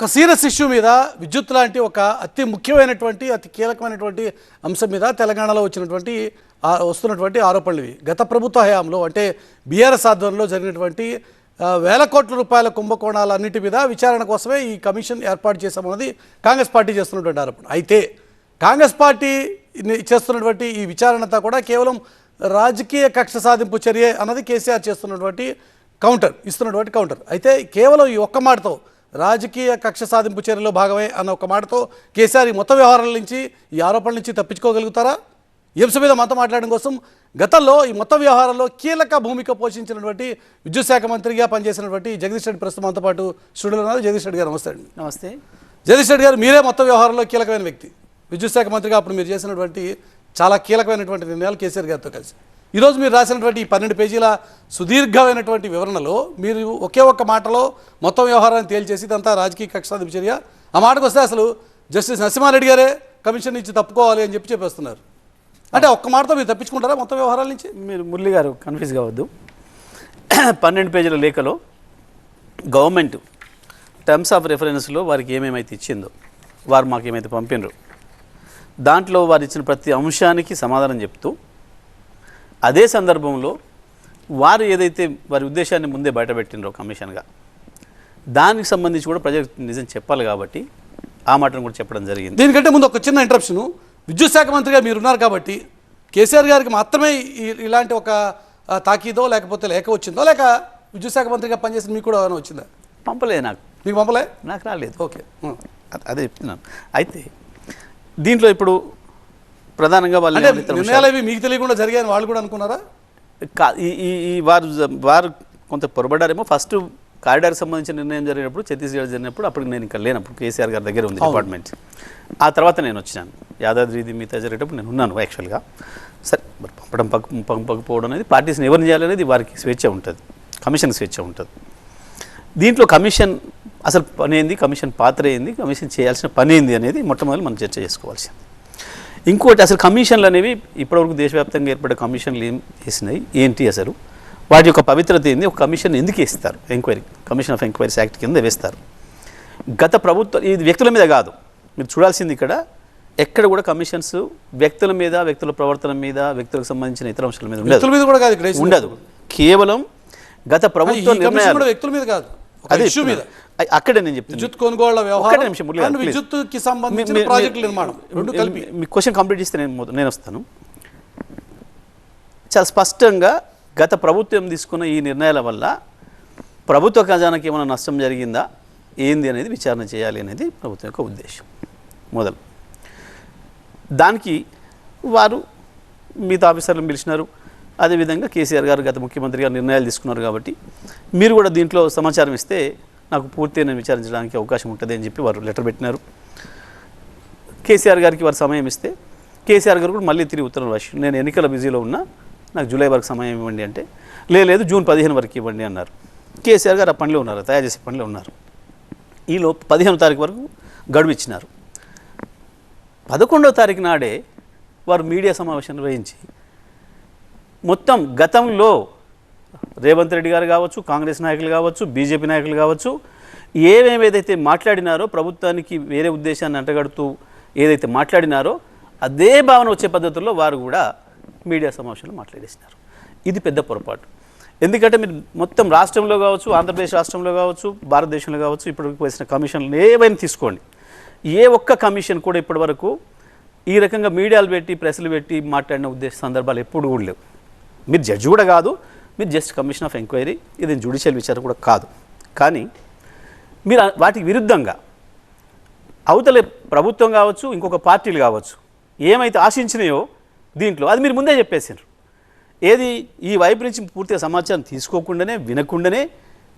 ఒక serious issue మీద విద్యుత్ లాంటి ఒక అతి ముఖ్యమైనటువంటి అతి కీలకమైనటువంటి అంశం మీద తెలంగాణలో వచ్చినటువంటి వస్తున్నటువంటి ఆరోపణలు ఇవి గత ప్రభుత్వ హయాంలో అంటే బీఆర్ఎస్ ఆధ్వర్యంలో జరిగినటువంటి వేల కోట్ల రూపాయల కుంభకోణాలన్నిటి మీద విచారణ కోసమే ఈ కమిషన్ ఏర్పాటు చేశామన్నది కాంగ్రెస్ పార్టీ చేస్తున్నటువంటి ఆరోపణ. అయితే కాంగ్రెస్ పార్టీ చేస్తున్నటువంటి ఈ విచారణ అంతా కూడా కేవలం రాజకీయ కక్ష సాధింపు చర్య అన్నది కేసీఆర్ చేస్తున్నటువంటి కౌంటర్ ఇస్తున్నటువంటి కౌంటర్. అయితే కేవలం ఈ ఒక్క మాటతో రాజకీయ కక్ష సాధింపు చర్యలో భాగమే అన్న ఒక మాటతో కేసీఆర్ ఈ మొత్తం వ్యవహారాల నుంచి ఈ ఆరోపణల నుంచి తప్పించుకోగలుగుతారా? అంశం మీద మనతో మాట్లాడడం కోసం గతంలో ఈ మొత్తం వ్యవహారంలో కీలక భూమిక పోషించినటువంటి విద్యుత్ శాఖ మంత్రిగా పనిచేసినటువంటి జగదీష్ రెడ్డి ప్రస్తుతం మనతో పాటు స్టూడియోలో ఉన్నారు. జగదీష్ రెడ్డి గారు నమస్తే అండి. నమస్తే. జగదీష్ రెడ్డి గారు మీరే మొత్తం వ్యవహారంలో కీలకమైన వ్యక్తి. విద్యుత్ శాఖ మంత్రిగా అప్పుడు మీరు చేసినటువంటి చాలా కీలకమైనటువంటి నిర్ణయాలు కేసీఆర్ గారితో కలిసి. ఈరోజు మీరు రాసినటువంటి ఈ పన్నెండు పేజీల సుదీర్ఘమైనటువంటి వివరణలో మీరు ఒకే ఒక్క మాటలో మొత్తం వ్యవహారాన్ని తేల్చేసి ఇదంతా రాజకీయ కక్షాధిప చర్య ఆ మాటకు వస్తే అసలు జస్టిస్ నరసింహారెడ్డి గారే కమిషన్ నుంచి తప్పుకోవాలి అని చెప్పి చెప్పేస్తున్నారు. అంటే ఒక్క మాటతో మీరు తప్పించుకుంటారా మొత్తం వ్యవహారాల నుంచి? మీరు మురళి గారు కన్ఫ్యూజ్ కావద్దు. పన్నెండు పేజీల లేఖలో గవర్నమెంట్ టర్మ్స్ ఆఫ్ రెఫరెన్స్లో వారికి ఏమేమైతే ఇచ్చిందో వారు మాకు ఏమైతే పంపినరు దాంట్లో వారు ఇచ్చిన ప్రతి అంశానికి సమాధానం చెప్తూ అదే సందర్భంలో వారు ఏదైతే వారి ఉద్దేశాన్ని ముందే బయటపెట్టినరో కమిషన్గా దానికి సంబంధించి కూడా ప్రజలకు నిజం చెప్పాలి కాబట్టి ఆ మాటను కూడా చెప్పడం జరిగింది. దీనికంటే ముందు ఒక చిన్న ఇంటరప్షన్ విద్యుత్ శాఖ మంత్రిగా మీరు ఉన్నారు కాబట్టి కేసీఆర్ గారికి మాత్రమే ఇలాంటి ఒక తాకీదో లేకపోతే లేఖ వచ్చిందో లేక విద్యుత్ శాఖ మంత్రిగా పనిచేసిన మీకు కూడా ఏమైనా వచ్చిందా? పంపలేదు నాకు. మీకు పంపలే? నాకు రాలేదు. ఓకే. అదే చెప్తున్నాను. అయితే దీంట్లో ఇప్పుడు ప్రధానంగా వాళ్ళు నిర్ణయాలు ఇవి మీకు తెలియకుండా జరిగాయని వాళ్ళు కూడా అనుకున్నారా? ఈ ఈ ఈ వారు వారు కొంత పొరబడ్డారేమో. ఫస్ట్ కారిడార్ సంబంధించిన నిర్ణయం జరిగినప్పుడు ఛత్తీస్గఢ్ జరిగినప్పుడు అప్పుడు నేను ఇక్కడ లేనప్పుడు కేసీఆర్ గారి దగ్గర ఉంది డిపార్ట్మెంట్. ఆ తర్వాత నేను వచ్చినాను. యాదాద్రి ఇది మిగతా జరిగేటప్పుడు నేను ఉన్నాను యాక్చువల్గా. సరే మరి పంపడం పక్క పంపకపోవడం అనేది పార్టీస్ని ఎవరిని చేయాలనేది వారికి స్వేచ్ఛ ఉంటుంది. కమిషన్ స్వేచ్ఛ ఉంటుంది. దీంట్లో కమిషన్ అసలు పని ఏంది? కమిషన్ పాత్ర ఏంది? కమిషన్ చేయాల్సిన పని ఏంది అనేది మొట్టమొదటి మనం చర్చ చేసుకోవాల్సింది. ఇంకోటి అసలు కమిషన్లు అనేవి ఇప్పటివరకు దేశవ్యాప్తంగా ఏర్పడే కమిషన్లు ఏం చేసినాయి ఏంటి అసలు? వాటి యొక్క పవిత్రత ఏంది? ఒక కమిషన్ ఎందుకు ఇస్తారు enquiry commission of enquiries act కింద వేస్తారు. గత ప్రభుత్వం ఇది వ్యక్తుల మీద కాదు. మీరు చూడాల్సింది ఇక్కడ ఎక్కడ కూడా కమిషన్స్ వ్యక్తుల మీద వ్యక్తుల ప్రవర్తన మీద వ్యక్తులకు సంబంధించిన ఇతర అంశాల మీద ఉండదు. మీద కూడా కాదు. ఉండదు. కేవలం గత ప్రభుత్వ నిర్ణయాలు వ్యక్తుల మీద కాదు. అదే ఇష్యూ మీద. అ- అక్కడే నేను చెప్తున్నాను విద్యుత్ కొనుగోళ్ళ వ్యవహారం నిమిషం. విద్యుత్కి సంబంధించిన ప్రాజెక్టుల మీ- నిర్మాణం. రెండు కలిపి. మీ క్వశ్చన్ కంప్లీట్ చేస్తే నేను నేను వస్తాను. చాలా స్పష్టంగా గత ప్రభుత్వం తీసుకున్న ఈ నిర్ణయాల వల్ల ప్రభుత్వ ఖజానాకి ఏమైనా నష్టం జరిగిందా? ఏంది అనేది విచారణ చేయాలి అనేది ప్రభుత్వం యొక్క ఉద్దేశం. మొదలు. దానికి వారు మిగతా ఆఫీసర్లను పిలిచినారు. అదేవిధంగా కేసీఆర్ గారు గత ముఖ్యమంత్రిగా నిర్ణయాలు తీసుకున్నారు కాబట్టి మీరు కూడా దీంట్లో సమాచారం ఇస్తే నాకు పూర్తయిన విచారించడానికి అవకాశం ఉంటుంది అని చెప్పి వారు లెటర్ పెట్టినారు. కేసీఆర్ గారికి వారు సమయం ఇస్తే కేసీఆర్ గారు కూడా మళ్ళీ తిరిగి ఉత్తరం రాసి నేను ఎన్నికల బిజీలో ఉన్నా నాకు జూలై వరకు సమయం ఇవ్వండి అంటే లేదు జూన్ పదిహేను వరకు ఇవ్వండి అన్నారు. కేసీఆర్ గారు ఆ పనిలో ఉన్నారు తయారు చేసే పనిలో ఉన్నారు. ఈలో పదిహేను తారీఖు వరకు గడువు ఇచ్చినారు. పదకొండవ తారీఖు నాడే వారు మీడియా సమావేశం నిర్వహించి మొత్తం గతంలో రేవంత్ రెడ్డి గారు కావచ్చు కాంగ్రెస్ నాయకులు కావచ్చు బీజేపీ నాయకులు కావచ్చు ఏమేమి ఏదైతే మాట్లాడినారో ప్రభుత్వానికి వేరే ఉద్దేశాన్ని అంటగడుతూ ఏదైతే మాట్లాడినారో అదే భావన వచ్చే పద్ధతుల్లో వారు కూడా మీడియా సమావేశంలో మాట్లాడేసినారు. ఇది పెద్ద పొరపాటు. ఎందుకంటే మీరు మొత్తం రాష్ట్రంలో కావచ్చు ఆంధ్రప్రదేశ్ రాష్ట్రంలో కావచ్చు భారతదేశంలో కావచ్చు ఇప్పటివరకు వేసిన కమిషన్లు ఏవైనా తీసుకోండి. ఏ ఒక్క కమిషన్ కూడా ఇప్పటివరకు ఈ రకంగా మీడియాలు పెట్టి ప్రెస్లు పెట్టి మాట్లాడిన ఉద్దేశ సందర్భాలు ఎప్పుడు కూడా లేవు. మీరు జడ్జి కూడా కాదు మీరు జస్ట్ కమిషన్ ఆఫ్ ఎంక్వైరీ ఇది జ్యుడిషియల్ విచారణ కూడా కాదు. కానీ మీరు వాటికి విరుద్ధంగా అవతల ప్రభుత్వం కావచ్చు ఇంకొక పార్టీలు కావచ్చు ఏమైతే ఆశించినాయో దీంట్లో అది మీరు ముందే చెప్పేసారు ఏది ఈ వైపు నుంచి పూర్తిగా సమాచారం తీసుకోకుండానే వినకుండానే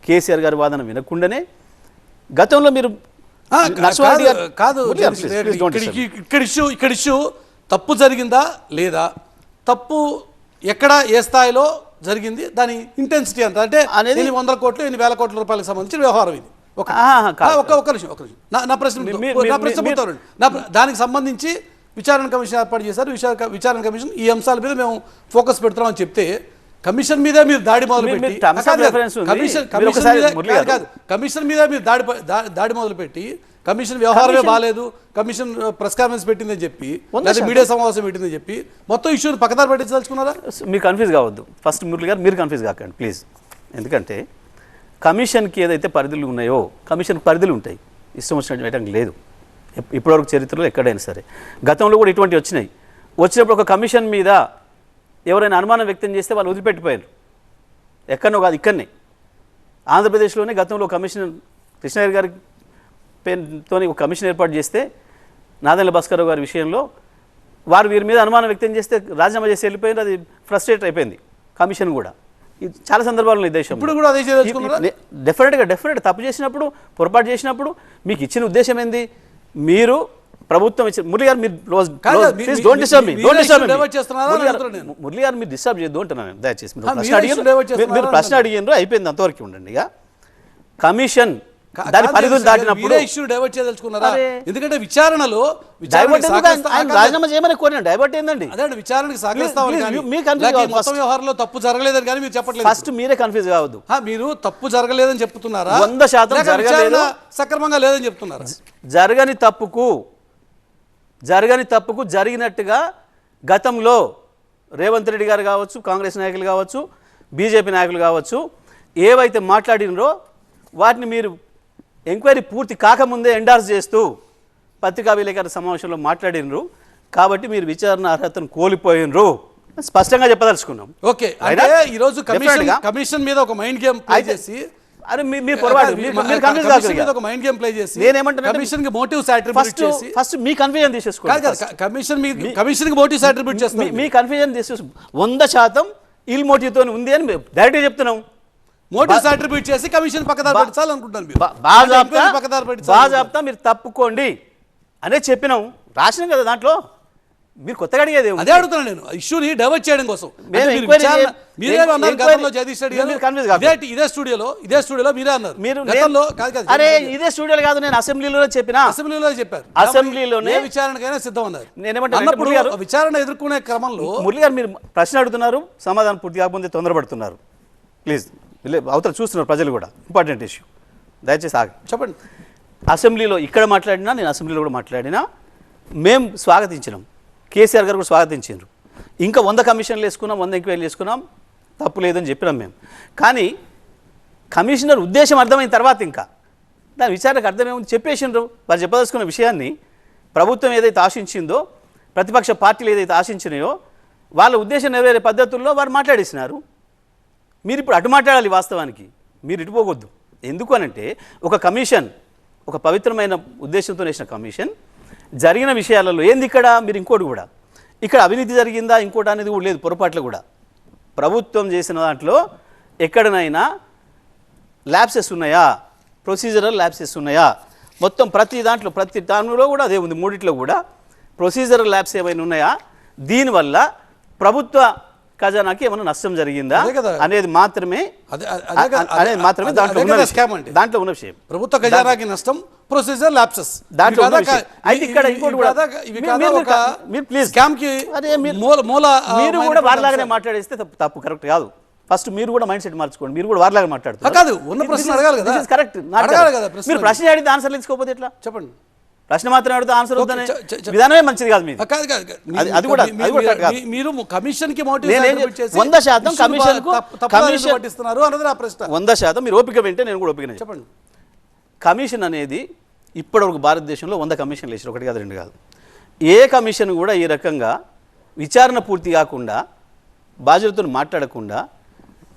కేసీఆర్ గారి వాదన వినకుండానే గతంలో మీరు కాదు. ఇక్కడ ఇష్యూ ఇక్కడ ఇష్యూ తప్పు జరిగిందా లేదా? తప్పు ఎక్కడ ఏ స్థాయిలో జరిగింది దాని ఇంటెన్సిటీ ఎంత? అంటే అనేది- వందల కోట్లు ఎన్ని వేల కోట్ల రూపాయలకు సంబంధించిన వ్యవహారం ఇది. ఒక ఒక్క ఒక్క నిమిషం ఒక్క నిమిషం. నా ప్రశ్న నా ప్రశ్న పూర్తవరండి. నా దానికి సంబంధించి విచారణ కమిషన్ ఏర్పాటు చేశారు. విచారణ విచారణ కమిషన్ ఈ అంశాల మీద మేము ఫోకస్ పెడుతున్నామని చెప్తే కమిషన్ మీద మీరు దాడి మొదలు పెట్టి. కమిషన్ మీద కాదు, కమిషన్ మీద మీరు దాడి దాడి మొదలు పెట్టి కమిషన్ వ్యవహారమే బాగాలేదు కమిషన్ ప్రెస్ కాన్ఫరెన్స్ పెట్టిందని చెప్పి లేదా. మీడియా సమావేశం పెట్టిందని చెప్పి మొత్తం ఇష్యూని పక్కదారి పెట్టించదలుచుకున్నారా? మీరు కన్ఫ్యూజ్ కావద్దు. ఫస్ట్ మురళి గారు మీరు కన్ఫ్యూజ్ కాకండి ప్లీజ్. ఎందుకంటే కమిషన్కి ఏదైతే పరిధులు ఉన్నాయో కమిషన్ పరిధులు ఉంటాయి. ఇష్టం వచ్చినట్టు వేయడానికి లేదు. ఇప్- ఇప్పటివరకు చరిత్రలో ఎక్కడైనా సరే. గతంలో కూడా ఇటువంటి వచ్చినాయి. వచ్చినప్పుడు ఒక కమిషన్ మీద ఎవరైనా అనుమానం వ్యక్తం చేస్తే వాళ్ళు వదిలిపెట్టిపోయారు. ఎక్కడనో కాదు ఇక్కడనే. ఆంధ్రప్రదేశ్లోనే గతంలో కమిషన్ కృష్ణయ్య గారి పేరుతో ఒక కమిషన్ ఏర్పాటు చేస్తే నాదెండ్ల భాస్కర్ గారి విషయంలో వారు వీరి మీద అనుమానం వ్యక్తం చేస్తే రాజీనామా చేసి వెళ్ళిపోయింది అది ఫ్రస్ట్రేట్ అయిపోయింది కమిషన్ కూడా. ఇది చాలా సందర్భాల్లో ఈ దేశం ఇప్పుడు కూడా అదే డెఫినెట్గా డెఫినెట్ తప్పు చేసినప్పుడు పొరపాటు చేసినప్పుడు మీకు ఇచ్చిన ఉద్దేశం ఏంది? మీరు ప్రభుత్వం ఇచ్చిన మురళి గారు మీరు డోంట్ డిస్టర్బ్ మీ డోంట్ డిస్టర్బ్. మురళి గారు మీరు డిస్టర్బ్ చేయొద్దు అంటున్నాను నేను. దయచేసి మీరు ప్రశ్న అడిగారు అడిగారు అయిపోయింది అంతవరకు ఉండండి ఇక. కమిషన్ దాని పరిధులు దాటినప్పుడు ఇష్యూ డైవర్ట్ చేయదలుచుకున్నారా. ఎందుకంటే విచారణలో రాజీనామా చేయమని కోరిన డైవర్ట్ ఏందండి? అదే విచారణకి సహకరిస్తామని తప్పు జరగలేదని కానీ మీరు చెప్పట్లేదు. ఫస్ట్ మీరే కన్ఫ్యూజ్ కావద్దు. మీరు తప్పు జరగలేదని చెప్తున్నారా? వంద శాతం జరగలేదు. సక్రమంగా లేదని చెప్తున్నారా? జరగని తప్పుకు జరగని తప్పుకు జరిగినట్టుగా గతంలో రేవంత్ రెడ్డి గారు కావచ్చు కాంగ్రెస్ నాయకులు కావచ్చు బీజేపీ నాయకులు కావచ్చు ఏవైతే మాట్లాడినరో వాటిని మీరు ఎంక్వైరీ పూర్తి కాకముందే ఎండార్స్ చేస్తూ పత్రికా విలేకరుల సమావేశంలో మాట్లాడినరు. కాబట్టి మీరు విచారణ అర్హతను కోల్పోయినరు. స్పష్టంగా చెప్పదలుచుకున్నాం. ఓకే అంటే ఈ రోజు కమిషన్. కమిషన్ మీద ఒక మైండ్ గేమ్ ప్లే చేసి అరే మీ- మీరు పొరపాటు మీరు కన్ఫ్యూజ్ మీద ఒక మైండ్ గేమ్ ప్లే చేసి నేనేమంటున్నానంటే- కమిషన్కి మోటివ్స్ అట్రిబ్యూట్ చేసి ఫస్ట్ మీ కన్ఫ్యూజన్ తీసేసుకోండి కాదు కమిషన్ మీ కమిషన్కి మోటివ్స్ అట్రిబ్యూట్ చేస్తున్నారు మీ కన్ఫ్యూజన్ తీసేసి. వంద శాతం ఇల్ మోటివ్తో ఉంది అని డైరెక్ట్గా చెప్తున్నాం. మోటివ్స్ అట్రిబ్యూట్ చేసి కమిషన్ పక్కదారి పెట్టాలి మీరు. తప్పుకోండి అనే చెప్పినాం. రాసినాం కదా దాంట్లో? మీరు కొత్తగా అడిగేది? అదే అడుగుతున్నాను నేను. ఇష్యూని డైవర్ట్ చేయడం కోసం. మీరు అన్నారు గతంలో జగదీష్ రెడ్డి. ఇదే స్టూడియోలో ఇదే స్టూడియోలో మీరే అన్నారు. మీరు గతంలో కాదు కాదు అరే ఇదే స్టూడియోలో కాదు నేను అసెంబ్లీలో చెప్పినా. అసెంబ్లీలో చెప్పారు. అసెంబ్లీలోనే- ఏ విచారణకైనా సిద్ధం అన్నారు. గారు- విచారణ ఎదుర్కొనే క్రమంలో మురళి గారు మీరు ప్రశ్న అడుగుతున్నారు సమాధానం పూర్తి కాకముందే తొందరపడుతున్నారు. ప్లీజ్ అవతల చూస్తున్నారు ప్రజలు కూడా. ఇంపార్టెంట్ ఇష్యూ దయచేసి ఆగ చెప్పండి. అసెంబ్లీలో ఇక్కడ మాట్లాడినా నేను అసెంబ్లీలో కూడా మాట్లాడినా మేము స్వాగతించినాం. కేసీఆర్ గారు కూడా స్వాగతించారు ఇంకా వంద కమిషన్లు వేసుకున్నాం వంద ఎంక్వైరీలు వేసుకున్నాం తప్పు లేదని చెప్పినాం మేము కానీ కమిషనర్ ఉద్దేశం అర్థమైన తర్వాత ఇంకా దాని విచారణకు అర్థమేముంది చెప్పేసిండ్రు. వారు చెప్పదలుచుకున్న విషయాన్ని ప్రభుత్వం ఏదైతే ఆశించిందో ప్రతిపక్ష పార్టీలు ఏదైతే ఆశించినాయో వాళ్ళ ఉద్దేశం నెరవేరే పద్ధతుల్లో వారు మాట్లాడేసినారు. మీరు ఇప్పుడు అటు మాట్లాడాలి వాస్తవానికి. మీరు ఇటు పోవద్దు ఎందుకు అనంటే ఒక కమిషన్ ఒక పవిత్రమైన ఉద్దేశంతో వేసిన కమిషన్ జరిగిన విషయాలలో ఏంది ఇక్కడ? మీరు ఇంకోటి కూడా. ఇక్కడ అవినీతి జరిగిందా ఇంకోటి అనేది కూడా లేదు పొరపాట్లు కూడా. ప్రభుత్వం చేసిన దాంట్లో ఎక్కడనైనా ల్యాబ్సెస్ ఉన్నాయా? ప్రొసీజరల్ ల్యాబ్సెస్ ఉన్నాయా? మొత్తం ప్రతి దాంట్లో ప్రతి దానిలో కూడా అదే ఉంది మూడిట్లో కూడా. ప్రొసీజరల్ ల్యాబ్స్ ఏమైనా ఉన్నాయా? దీనివల్ల ప్రభుత్వ ఖజానాకి ఏమైనా నష్టం జరిగిందా. అనేది మాత్రమే అనేది మాత్రమే దాంట్లో ఉన్న దాంట్లో ఉన్న విషయం. ప్రభుత్వ ఖజానాకి నష్టం ప్రొసీజర్ ల్యాప్సెస్ దాంట్లో. అయితే ఇక్కడ ఇంకోటి కూడా- మీరు- please. స్కామ్కి మూల మీరు కూడా వారిలాగానే. మాట్లాడేస్తే తప్పు కరెక్ట్ కాదు. ఫస్ట్ మీరు కూడా మైండ్ సెట్ మార్చుకోండి. మీరు కూడా వారిలాగా ఆ, మాట్లాడుతున్నారు కాదు ఉన్న ప్రశ్న అడగాలి కదా. కరెక్ట్ మీరు ప్రశ్న అడిగితే ఆన్సర్ తీసుకోకపోతే ఎట్లా? చెప్పండి. ప్రశ్న మాత్రం అడిగితే ఆన్సర్ చె- విధానమే మంచిది కాదు మీది. ఆ, కాదు కాదు కాదు. మీ- అది- కూడా- అది కూడా మీరు- మీరు కమిషన్కి మోటివ్ వంద శాతం కమిషన్ కమిషన్- పట్టిస్తున్నారు అన్నది నా ప్రశ్న. వంద శాతం మీరు ఓపిక వింటే నేను కూడా ఓపిక చెప్పండి. కమిషన్ అనేది ఇప్పటివరకు భారతదేశంలో వంద కమిషన్లు వేసారు. ఒకటి కాదు రెండు కాదు. ఏ కమిషన్ కూడా ఈ రకంగా విచారణ పూర్తి కాకుండా బాధ్యతను మాట్లాడకుండా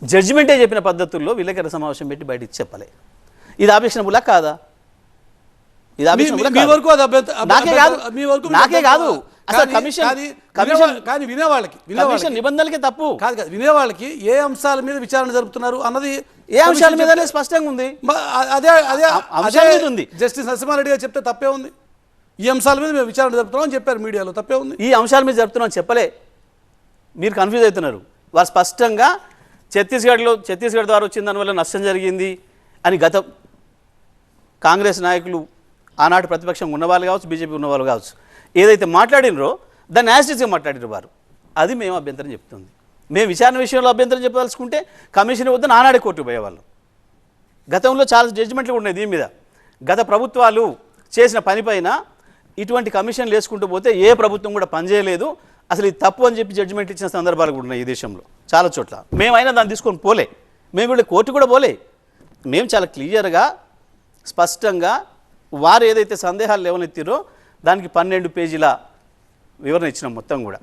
జడ్జిమెంటే చెప్పిన పద్ధతుల్లో విలేకరుల సమావేశం పెట్టి బయటికి చెప్పలే. ఇది ఆపేషనబులా కాదా? ఇది మీ- కాదా? వరకు అది అభ్యంత- అభ్య- నాకే కాదు. అభ్యంత- మీ వరకు నాకే అభ్యంత- కాదు. అసలు కానీ- కమిషన్ కానీ కమిషన్ వినేవా- కానీ వినేవాళ్ళకి కమిషన్ నిబంధనలకే తప్పు. కాదు కాదు. వినేవాళ్ళకి ఏ అంశాల మీద విచారణ జరుపుతున్నారు అన్నది ఏ అంశాల మీదనే స్పష్టంగా ఉంది. అదే అంశాల మీద ఉంది. జస్టిస్ నరసింహారెడ్డి గారు చెప్తే తప్పే ఉంది. ఈ అంశాల మీద మేము విచారణ జరుపుతున్నాం అని చెప్పారు మీడియాలో. తప్పే ఉంది. ఈ అంశాల మీద జరుపుతున్నాను చెప్పలే. మీరు కన్ఫ్యూజ్ అవుతున్నారు. వారు స్పష్టంగా ఛత్తీస్గఢ్లో ఛత్తీస్గఢ్ ద్వారా వచ్చిన దానివల్ల నష్టం జరిగింది అని గత కాంగ్రెస్ నాయకులు ఆనాటి ప్రతిపక్షం ఉన్నవాళ్ళు కావచ్చు బీజేపీ ఉన్నవాళ్ళు కావచ్చు. ఏదైతే మాట్లాడినరో దాన్ని యాసిడ్స్గా మాట్లాడినారు వారు. అది మేము అభ్యంతరం చెప్తుంది. మేము విచారణ విషయంలో అభ్యంతరం చెప్పదలుచుకుంటే కమిషన్ వద్ద నానాడే కోర్టు పోయేవాళ్ళం. గతంలో చాలా జడ్జిమెంట్లు ఉన్నాయి దీని మీద. గత ప్రభుత్వాలు చేసిన పనిపైన ఇటువంటి కమిషన్లు వేసుకుంటూ పోతే ఏ ప్రభుత్వం కూడా పనిచేయలేదు అసలు ఇది తప్పు అని చెప్పి జడ్జిమెంట్ ఇచ్చిన సందర్భాలు కూడా ఉన్నాయి ఈ దేశంలో చాలా చోట్ల. మేమైనా దాన్ని తీసుకొని పోలే. మేము కూడా కోర్టు కూడా పోలే. మేము చాలా క్లియర్గా స్పష్టంగా వారు ఏదైతే సందేహాలు లేవనెత్తిరో దానికి పన్నెండు పేజీల వివరణ ఇచ్చినాం మొత్తం కూడా.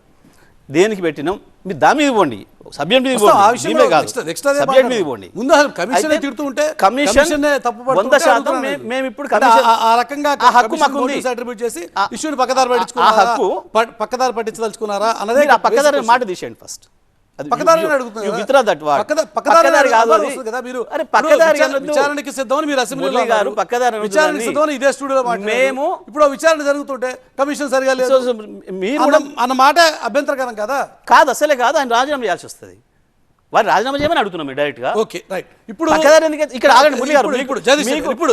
దేనికి పెట్టినాం? మీరు దాని మీద ఇవ్వండి. సబ్జెక్ట్ మీద సబ్జెక్ట్ మీద. ఇవ్వండి. ముందు అసలు కమిషనే అయితే తిడుతూ ఉంటే కమిషన్ కమిషన్నే తప్పు వంద శాతం. మేము ఇప్పుడు ఆ- రకంగా హక్కు అట్రిబ్యూట్ చేసి ఇష్యూని పక్కదారి పట్టించుకున్నారా? హక్కు పక్కదారి పట్టించదలుచుకున్నారా? అన్నదే పక్కదారి మాట తీసేయండి ఫస్ట్. మీరు. విచారణకి సిద్ధమని మీరు గారు. పక్కదారి విచారణకి. సిద్ధమని ఇదే స్టూడియోలో మేము ఇప్పుడు విచారణ జరుగుతుంటే కమిషన్ సరిగా లేదు. మీరు అన్న- మాట అభ్యంతరకరం కదా? కాదు అసలే కాదు ఆయన రాజీనామా చేయాల్సి వస్తుంది. వారు రాజీనామా చేయమని అడుగుతున్నాం డైరెక్ట్గా. ఓకే రైట్ ఇప్పుడు ఇక్కడ ఆగండి మురళి గారు. ఇప్పుడు- ఇప్పుడు.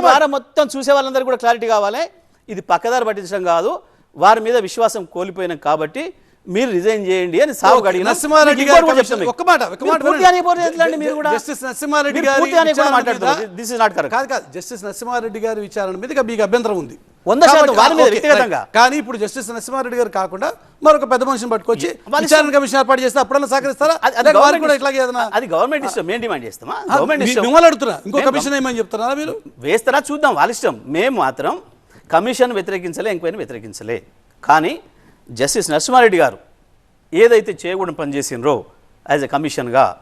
ద్వారా మొత్తం చూసే వాళ్ళందరూ కూడా క్లారిటీ కావాలి. ఇది పక్కదారి పట్టించడం కాదు. వారి మీద విశ్వాసం కోల్పోయినాం కాబట్టి మీరు రిజైన్ చేయండి అని సాగు జస్టిస్ నరసింహారెడ్డి గారి విచారణ మీద- మీకు అభ్యంతరం ఉంది. వంద శాతం. కానీ ఇప్పుడు జస్టిస్ నరసింహారెడ్డి గారు కాకుండా మరొక పెద్ద మనిషిని పట్టుకొచ్చి విచారణ కమిషన్ ఏర్పాటు చేస్తే అప్పుడన్నా సహకరిస్తారా? అది- గవర్నమెంట్ ఇష్టం. ఇట్లాగే ఏదైనా అది గవర్నమెంట్ ఇష్టం మేము డిమాండ్ చేస్తామా? మిమ్మల్ని అడుగుతున్నా. ఇంకో కమిషన్ ఏమని చెప్తున్నారా మీరు? వేస్తారా? చూద్దాం. వాళ్ళ ఇష్టం. మేము మాత్రం కమిషన్ వ్యతిరేకించలే ఎంక్వైరీని వ్యతిరేకించలే. కానీ జస్టిస్ నరసింహారెడ్డి గారు ఏదైతే చేయకూడని పనిచేసినరో యాజ్ ఎ కమిషన్గా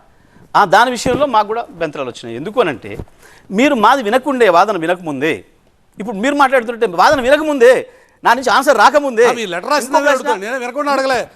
ఆ దాని విషయంలో మాకు కూడా బెంతరాలు వచ్చినాయి. ఎందుకు అనంటే మీరు మాది వినకుండే వాదన వినకముందే. ఇప్పుడు మీరు మాట్లాడుతుంటే వాదన వినకముందే నా నుంచి ఆన్సర్ రాకముందే. మీ లెటర్ అడుగుతాను. నేను వినకుండా అడగలే.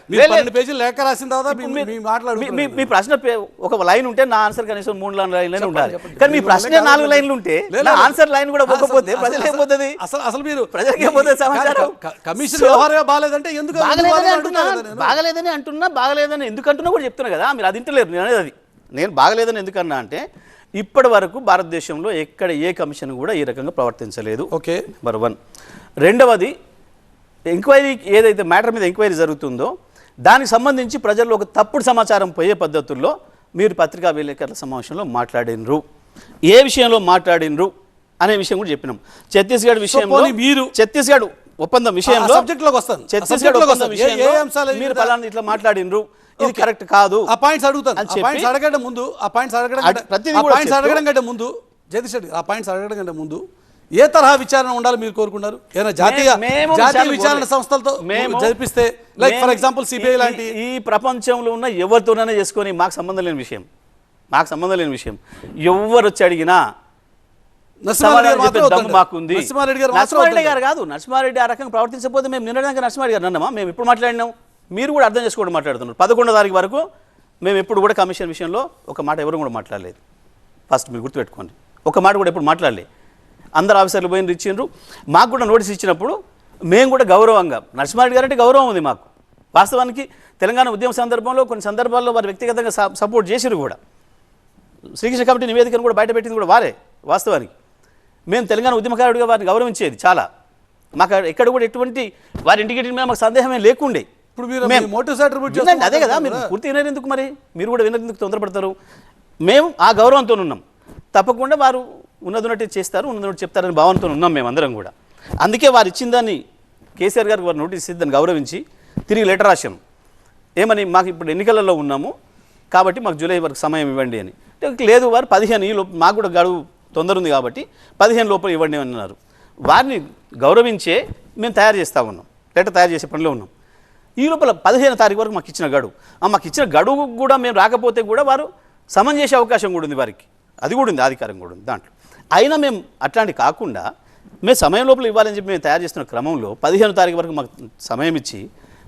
పేజీలు లేఖ రాసిన తర్వాత మీ- ప్రశ్న ఒక లైన్ ఉంటే నా ఆన్సర్ కనీసం మూడు లైన్లైనా ఉండాలి. కానీ మీ ప్రశ్న నాలుగు. లైన్లు ఉంటే. ఆన్సర్ లైన్ కూడా పోకపోతే ప్రజలు అసలు- ఏమవుతుంది? అసలు అసలు మీరు ప్రజలకు ఏమవుతుంది సమాచారం? కమిషన్ So- వ్యవహారం బాగాలేదంటే ఎందుకు అంటున్నా. బాగలేదని అంటున్నా బాగలేదని ఎందుకు అంటున్నా కూడా చెప్తున్నా కదా. మీరు అది ఇంటలేరు నేను అనేది. అది నేను బాగలేదని ఎందుకన్నా అంటే ఇప్పటి వరకు భారతదేశంలో ఎక్కడ ఏ కమిషన్ కూడా ఈ రకంగా ప్రవర్తించలేదు. ఓకే. నెంబర్ వన్ రెండవది ఎంక్వైరీ ఏదైతే మ్యాటర్ మీద ఎంక్వైరీ జరుగుతుందో దానికి సంబంధించి ప్రజల్లో ఒక తప్పుడు సమాచారం పోయే పద్ధతుల్లో మీరు పత్రికా విలేకరుల సమావేశంలో మాట్లాడినరు. ఏ విషయంలో మాట్లాడినరు అనే విషయం కూడా చెప్పినాం. ఛత్తీస్గఢ్ విషయంలో మీరు- ఛత్తీస్గఢ్ ఒప్పందం విషయంలో ఆ subject లోకి వస్తాను. ఛత్తీస్గఢ్ మీరు ఫలానా ఇట్లా మాట్లాడినరు. ఇది. కరెక్ట్ కాదు ఆ పాయింట్స్ అడుగుతాను. పాయింట్స్ అడగడం ముందు ఆ పాయింట్స్ అడగడం పాయింట్స్ చెప్తూ- అడగడం కంటే ముందు జగదీష్ రెడ్డి ఆ పాయింట్స్ అడగడం కంటే ముందు ఏ తరహా విచారణ ఉండాలి మీరు కోరుకున్నారు? ఏమైనా జాతీయ జాతీయ విచారణ. సంస్థలతో మేము- జరిపిస్తే లైక్ ఫర్ ఎగ్జాంపుల్ సిబిఐ లాంటి ఈ ప్రపంచంలో ఉన్న ఎవరితోనైనా చేసుకొని మాకు సంబంధం లేని విషయం. మాకు సంబంధం లేని విషయం. ఎవరు వచ్చి అడిగినా. మాకుంది. నరసింహారెడ్డి గారు కాదు. నరసింహారెడ్డి ఆ రకంగా ప్రవర్తించకపోతే మేము నిన్నటిదాకా నరసింహారెడ్డి గారు అన్నామా? మేము ఇప్పుడు మాట్లాడినాం. మీరు కూడా అర్థం చేసుకోవడం మాట్లాడుతున్నారు. పదకొండో తారీఖు వరకు మేము ఎప్పుడు కూడా కమిషన్ విషయంలో ఒక మాట ఎవరు కూడా మాట్లాడలేదు. ఫస్ట్ మీరు గుర్తుపెట్టుకోండి. ఒక మాట కూడా ఎప్పుడు మాట్లాడలేదు అందరు ఆఫీసర్లు పోయిన ఇచ్చిండ్రు. మాకు కూడా నోటీస్ ఇచ్చినప్పుడు మేము కూడా గౌరవంగా నరసింహారెడ్డి గారు అంటే గౌరవం ఉంది మాకు. వాస్తవానికి తెలంగాణ ఉద్యమ సందర్భంలో కొన్ని సందర్భాల్లో వారు వ్యక్తిగతంగా సపోర్ట్ చేసిరు కూడా. శ్రీకృష్ణ కమిటీ నివేదికను కూడా బయట పెట్టింది కూడా వారే వాస్తవానికి. మేము తెలంగాణ ఉద్యమకారుడిగా వారిని గౌరవించేది చాలా. మాకు ఎక్కడ కూడా ఎటువంటి వారి ఇంటికి మీద మాకు సందేహమే లేకుండే. ఇప్పుడు మీరు అదే కదా మీరు పూర్తి వినరు ఎందుకు మరి? మీరు కూడా వినేందుకు తొందరపడతారు. మేము ఆ గౌరవంతో ఉన్నాం తప్పకుండా వారు ఉన్నదున్నట్టు చేస్తారు ఉన్నదున్నట్టు చెప్తారని భావనతో ఉన్నాం మేమందరం కూడా. అందుకే వారు ఇచ్చిన దాన్ని కేసీఆర్ గారికి వారు నోటీస్ ఇచ్చి దాన్ని గౌరవించి తిరిగి లెటర్ రాశాం ఏమని మాకు ఇప్పుడు ఎన్నికలలో ఉన్నాము కాబట్టి మాకు జూలై వరకు సమయం ఇవ్వండి అని. లేదు వారు పదిహేను ఈ లోపు మాకు కూడా గడువు తొందర ఉంది కాబట్టి పదిహేను లోపల ఇవ్వండి అని అన్నారు. వారిని గౌరవించే మేము తయారు చేస్తూ ఉన్నాం లెటర్ తయారు చేసే పనిలో ఉన్నాం. ఈ లోపల పదిహేను తారీఖు వరకు మాకు ఇచ్చిన గడువు. మాకు ఇచ్చిన గడువు కూడా మేము రాకపోతే కూడా వారు సమం చేసే అవకాశం కూడా ఉంది వారికి. అది కూడా ఉంది అధికారం కూడా ఉంది దాంట్లో. అయినా మేము అట్లాంటి కాకుండా మేము సమయం లోపల ఇవ్వాలని చెప్పి మేము తయారు చేస్తున్న క్రమంలో పదిహేను తారీఖు వరకు మాకు సమయం ఇచ్చి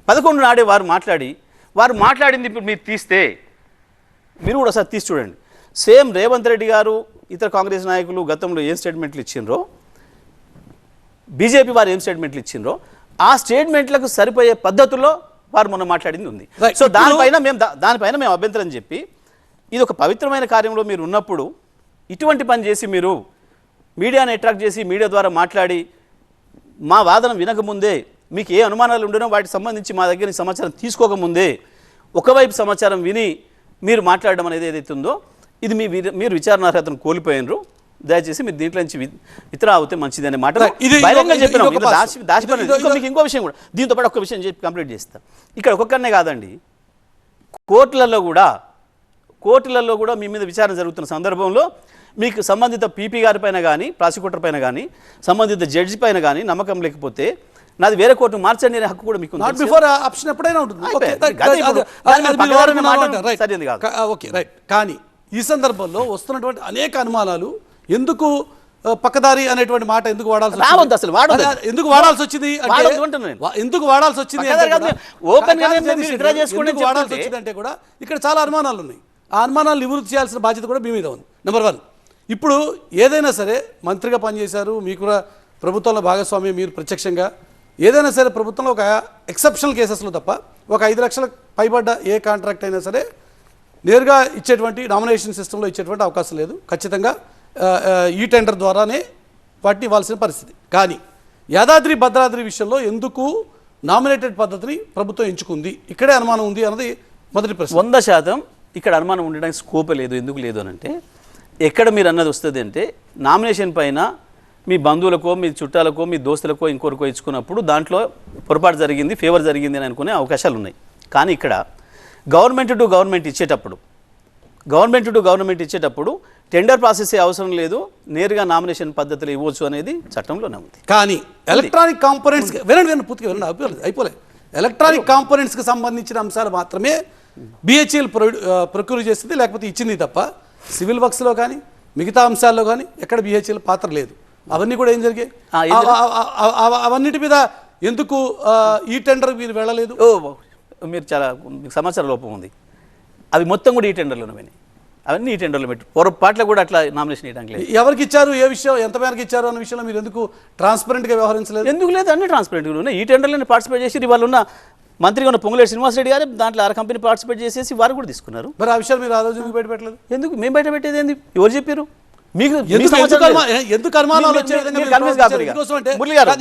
పదకొండు నాడే వారు మాట్లాడి వారు మాట్లాడింది ఇప్పుడు మీరు తీస్తే మీరు కూడా ఒకసారి తీసి చూడండి సేమ్ రేవంత్ రెడ్డి గారు ఇతర కాంగ్రెస్ నాయకులు గతంలో ఏం స్టేట్మెంట్లు ఇచ్చిండ్రో బీజేపీ వారు ఏం స్టేట్మెంట్లు ఇచ్చిండ్రో ఆ స్టేట్మెంట్లకు సరిపోయే పద్ధతుల్లో వారు మొన్న మాట్లాడింది ఉంది. సో దానిపైన మేము దానిపైన మేము అభ్యంతరం చెప్పి ఇది ఒక పవిత్రమైన కార్యంలో మీరు ఉన్నప్పుడు ఇటువంటి పని చేసి మీరు మీడియాని అట్రాక్ట్ చేసి మీడియా ద్వారా మాట్లాడి మా వాదన వినకముందే మీకు ఏ అనుమానాలు ఉండనో వాటికి సంబంధించి మా దగ్గర సమాచారం తీసుకోకముందే ఒకవైపు సమాచారం విని మీరు మాట్లాడడం అనేది ఏదైతే ఉందో ఇది మీ మీరు విచారణార్హతను కోల్పోయినరు. దయచేసి మీరు దీంట్లో నుంచి విత్డ్రా అవుతే మంచిది అనే మాట చెప్పినాం. దాచి దాచిపోయిన ఇంకో మీకు ఇంకో విషయం కూడా దీంతో పాటు ఒక విషయం చెప్పి కంప్లీట్ చేస్తా. ఇక్కడ ఒక్కొక్కనే కాదండి. కోర్టులలో కూడా కోర్టులలో కూడా మీ మీద విచారణ జరుగుతున్న సందర్భంలో మీకు సంబంధిత పీపీ గారి పైన కానీ ప్రాసిక్యూటర్ పైన కానీ సంబంధిత జడ్జి పైన కానీ నమ్మకం లేకపోతే నాది వేరే కోర్టు మార్చండి అనే హక్కు కూడా మీకు. నాట్ బిఫోర్ ఆప్షన్ ఎప్పుడైనా ఉంటుంది. సరైనది కాదు. ఓకే రైట్ కానీ ఈ సందర్భంలో వస్తున్నటువంటి అనేక అనుమానాలు ఎందుకు పక్కదారి అనేటువంటి మాట ఎందుకు వాడాల్సి? రావద్దు అసలు, ఎందుకు వాడాల్సి వచ్చింది ఎందుకు వాడాల్సి వచ్చింది అని వాడాల్సి వచ్చింది అంటే కూడా ఇక్కడ చాలా అనుమానాలు ఉన్నాయి ఆ అనుమానాలు నివృత్తి చేయాల్సిన బాధ్యత కూడా మీ మీద ఉంది. నెంబర్ వన్ ఇప్పుడు ఏదైనా సరే మంత్రిగా పనిచేశారు మీకు కూడా ప్రభుత్వంలో భాగస్వామ్యం మీరు ప్రత్యక్షంగా. ఏదైనా సరే ప్రభుత్వంలో ఒక ఎక్సెప్షనల్ కేసెస్లో తప్ప ఒక ఐదు లక్షల పైబడ్డ ఏ కాంట్రాక్ట్ అయినా సరే నేరుగా ఇచ్చేటువంటి నామినేషన్ సిస్టంలో ఇచ్చేటువంటి అవకాశం లేదు. ఖచ్చితంగా ఈ టెండర్ ద్వారానే వాటిని ఇవ్వాల్సిన పరిస్థితి. కానీ యాదాద్రి భద్రాద్రి విషయంలో ఎందుకు నామినేటెడ్ పద్ధతిని ప్రభుత్వం ఎంచుకుంది? ఇక్కడే అనుమానం ఉంది అన్నది మొదటి ప్రశ్న. వంద శాతం ఇక్కడ అనుమానం ఉండడానికి స్కోప్ లేదు. ఎందుకు లేదు అని అంటే ఎక్కడ మీరు అన్నది వస్తుంది అంటే నామినేషన్ పైన మీ బంధువులకో మీ చుట్టాలకో మీ దోస్తులకో ఇంకొకరికో ఇచ్చుకున్నప్పుడు దాంట్లో పొరపాటు జరిగింది ఫేవర్ జరిగింది అని అనుకునే అవకాశాలు ఉన్నాయి. కానీ ఇక్కడ గవర్నమెంట్ టు గవర్నమెంట్ ఇచ్చేటప్పుడు గవర్నమెంట్ టు గవర్నమెంట్ ఇచ్చేటప్పుడు టెండర్ ప్రాసెస్ అవసరం లేదు నేరుగా నామినేషన్ పద్ధతులు ఇవ్వచ్చు అనేది చట్టంలోనే ఉంది. కానీ ఎలక్ట్రానిక్ కాంపోనెంట్స్ వినండి వినండి పూర్తిగా వినండి అయిపోలేదు అయిపోలేదు ఎలక్ట్రానిక్ కాంపోనెంట్స్కి సంబంధించిన అంశాలు మాత్రమే బిహెచ్ఎల్ ప్రొక్యూర్ చేసింది లేకపోతే ఇచ్చింది తప్ప సివిల్ వర్క్స్లో కానీ మిగతా అంశాల్లో కానీ ఎక్కడ బిహెచ్ఎల్ పాత్ర లేదు. అవన్నీ కూడా ఏం జరిగాయి? అవన్నిటి మీద ఎందుకు ఈ టెండర్ మీరు వెళ్ళలేదు? మీరు చాలా మీకు సమాచార లోపం ఉంది. అవి మొత్తం కూడా ఈ టెండర్లోనే పోయినాయి. అవన్నీ ఈ టెండర్లో పెట్టి పొరపాట్ల కూడా అట్లా నామినేషన్ చేయడానికి లేదు. ఎవరికి ఇచ్చారు ఏ విషయం ఎంత మేరకు ఇచ్చారు అన్న విషయంలో మీరు ఎందుకు ట్రాన్స్పరెంట్గా వ్యవహరించలేదు? ఎందుకు లేదు అన్ని ట్రాన్స్పరెంట్గా ఉన్నాయి. ఈ టెండర్లోనే పార్టిసిపేట్ చేసి వాళ్ళు ఉన్న మంత్రిగా ఉన్న పొంగులేటి శ్రీనివాసరెడ్డి గారు దాంట్లో ఆరు కంపెనీ పార్టిసిపేట్ చేసేసి వారు కూడా తీసుకున్నారు. మరి ఆ విషయాలు మీరు ఆ రోజు బయట పెట్టలేదు ఎందుకు? మేము బయట పెట్టేది ఏంది? ఎవరు చెప్పారు? మీకు ఎందుకు